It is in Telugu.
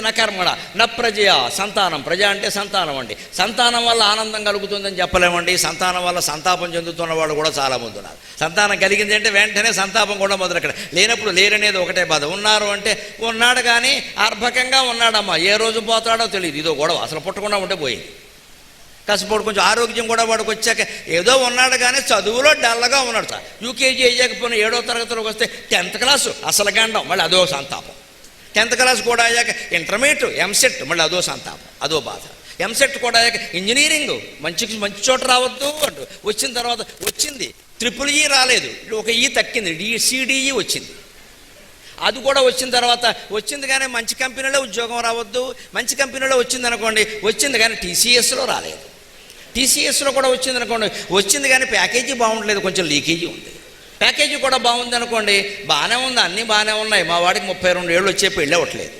న నకర్మణ న ప్రజయ సంతానం. ప్రజ అంటే సంతానం అండి. సంతానం వల్ల ఆనందం కలుగుతుందని చెప్పలేమండి. సంతానం వల్ల సంతాపం చెందుతున్న వాళ్ళు కూడా చాలామంది ఉన్నారు. సంతానం కలిగింది అంటే వెంటనే సంతాపం కూడా మొదలెక్కడ. లేనప్పుడు లేరనేది ఒకటే బాధ. ఉన్నారు అంటే ఉన్నాడు కానీ అర్భకంగా ఉన్నాడమ్మా. ఏ రోజు పోతాడో తెలియదు. ఇదో గొడవ. అసలు పుట్టకుండా ఉంటే పోయింది. కష్టపడి కొంచెం ఆరోగ్యం కూడా వాడికి వచ్చాక ఏదో ఉన్నాడు కానీ చదువులో డల్లగా ఉన్నాడు సార్. యూకేజీ అయ్యాకపోయినా ఏడో తరగతిలోకి వస్తే టెన్త్ క్లాసు. అసలు గండం. మళ్ళీ అదో సంతాపం. టెన్త్ క్లాస్ కూడా అయ్యాక ఇంటర్మీడియట్ ఎంసెట్ మళ్ళీ అదో సంతాపం అదో బాధ. ఎంసెట్ కూడా అయ్యాక ఇంజనీరింగ్ మంచి మంచి చోట రావద్దు అంటూ వచ్చిన తర్వాత వచ్చింది. ట్రిపుల్ ఈ రాలేదు. ఒక ఈ తక్కింది. డి సిడిఈ వచ్చింది. అది కూడా వచ్చిన తర్వాత వచ్చింది కానీ మంచి కంపెనీలో ఉద్యోగం రావద్దు. మంచి కంపెనీలో వచ్చింది అనుకోండి వచ్చింది కానీ టీసీఎస్లో రాలేదు. టీసీఎస్లో కూడా వచ్చింది అనుకోండి వచ్చింది కానీ ప్యాకేజీ బాగుండలేదు. కొంచెం లీకేజీ ఉంది. ప్యాకేజీ కూడా బాగుంది అనుకోండి బాగానే ఉంది అన్నీ బాగానే ఉన్నాయి. మా వాడికి ముప్పై రెండు ఏళ్ళు వచ్చే పెళ్ళి అవ్వట్లేదు.